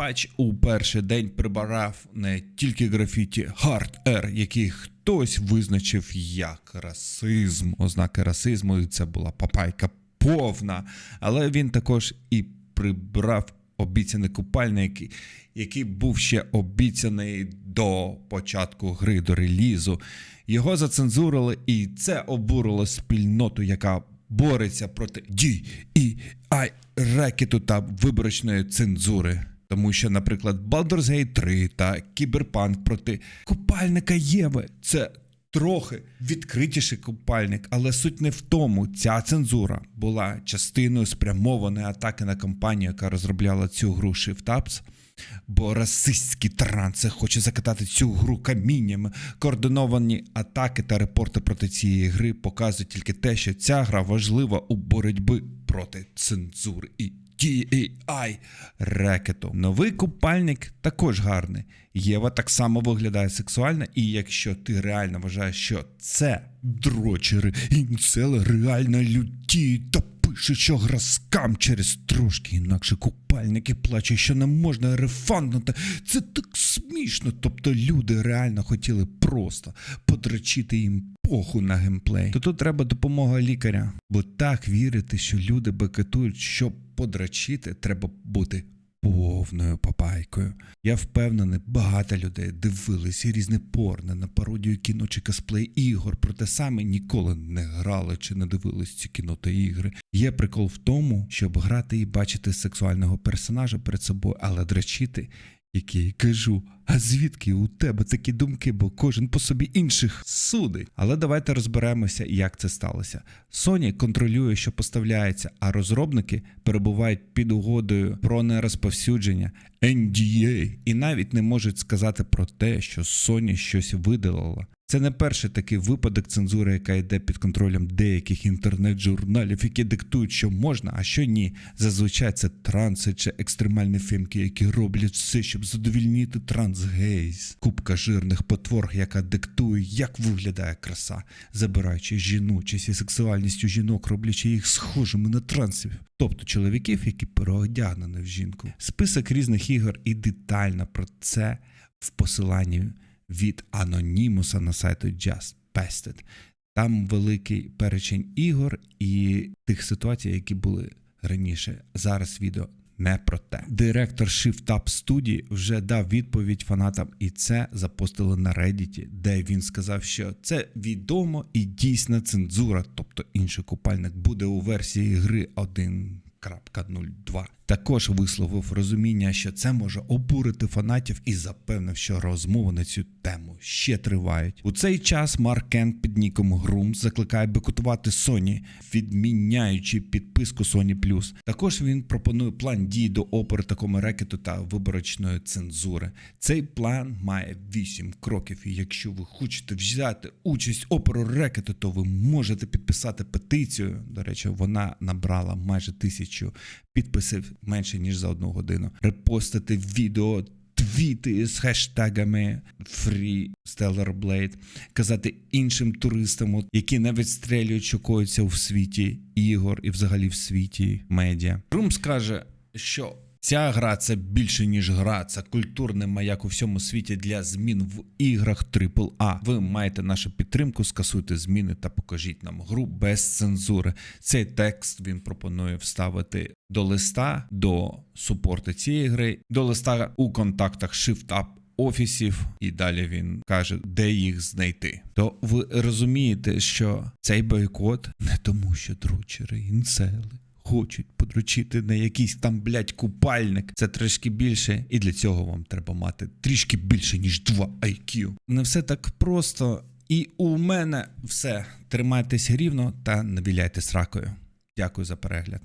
Патч у перший день прибирав не тільки графіті Hard R, який хтось визначив як расизм, ознаки расизму, і це була папайка повна. Але він також і прибрав обіцяний купальник, який, був ще обіцяний до початку гри, до релізу. Його зацензурили, і це обурило спільноту, яка бореться проти DEI рекету та виборочної цензури. Тому що, наприклад, Baldur's Gate 3 та Кіберпанк проти купальника Єви це трохи відкритіший купальник, але суть не в тому. Ця цензура була частиною спрямованої атаки на компанію, яка розробляла цю гру Shift Ups, Бо расистський транс хоче закатати цю гру каміннями. Координовані атаки та репорти проти цієї гри показують тільки те, що ця гра важлива у боротьбі проти цензури і DEI рекету. Новий купальник також гарний. Єва так само виглядає сексуально, і якщо ти реально вважаєш, що це дрочери, інцели реально люті та пишуть, що граскам через трошки інакше купальники плачуть, що не можна рефанднути. Це так смішно. Тобто люди реально хотіли просто подрочити їм поху на геймплей. То тут треба допомога лікаря, бо так вірити, що люди бекетують, щоб подрочити, треба бути повною папайкою. Я впевнений, багато людей дивилися різне порне на пародію кіно чи косплей ігор, проте саме ніколи не грали чи не дивились ці кіно та ігри. Є прикол в тому, щоб грати і бачити сексуального персонажа перед собою, але дрочити. Який кажу, а звідки у тебе такі думки, бо кожен по собі інших судить. Але давайте розберемося, як це сталося. Sony контролює, що поставляється, а розробники перебувають під угодою про нерозповсюдження NDA і навіть не можуть сказати про те, що Sony щось видалила. Це не перший такий випадок цензури, яка йде під контролем деяких інтернет-журналів, які диктують, що можна, а що ні. Зазвичай це транси чи екстремальні фімки, які роблять все, щоб задовільнити трансгейз. Купка жирних потворг, яка диктує, як виглядає краса, забираючи жіночість і сексуальність у жінок, роблячи їх схожими на трансів. Тобто чоловіків, які переодягнені в жінку. Список різних ігор і детально про це в посиланні від анонімуса на сайту Just Pested. Там великий перечень ігор і тих ситуацій, які були раніше. Зараз відео не про те. Директор Shift Up Studio вже дав відповідь фанатам, і це запостили на Reddit, де він сказав, що це відомо і дійсна цензура, тобто інший купальник буде у версії гри 1.02. Також висловив розуміння, що це може обурити фанатів і запевнив, що розмови на цю тему ще тривають. У цей час Марк Кент під ніком Грум закликає бекутувати Sony, відміняючи підписку Sony+. Також він пропонує план дій до опори такому рекету та виборочної цензури. Цей план має 8 кроків, і якщо ви хочете взяти участь опору рекету, то ви можете підписати петицію. До речі, вона набрала майже тисячу підписів менше ніж за одну годину. Репостити відео. Твіти з хештегами Free Stellar Blade, казати іншим туристам, які не відстрілюють, що коїться в світі ігор і взагалі в світі медіа. Рум скаже, що ця гра це більше ніж гра, це культурний маяк у всьому світі для змін в іграх AAA. Ви маєте нашу підтримку, скасуйте зміни та покажіть нам гру без цензури. Цей текст він пропонує вставити до листа до супорту цієї гри, до листа у контактах Shift Up офісів, і далі він каже, де їх знайти. То ви розумієте, що цей бойкот не тому, що дручери, інцели хочуть подручити на якийсь там, блядь, купальник. Це трішки більше, і для цього вам треба мати трішки більше, ніж 2 IQ. Не все так просто. І у мене все. Тримайтесь рівно та не віляйте сракою. Дякую за перегляд.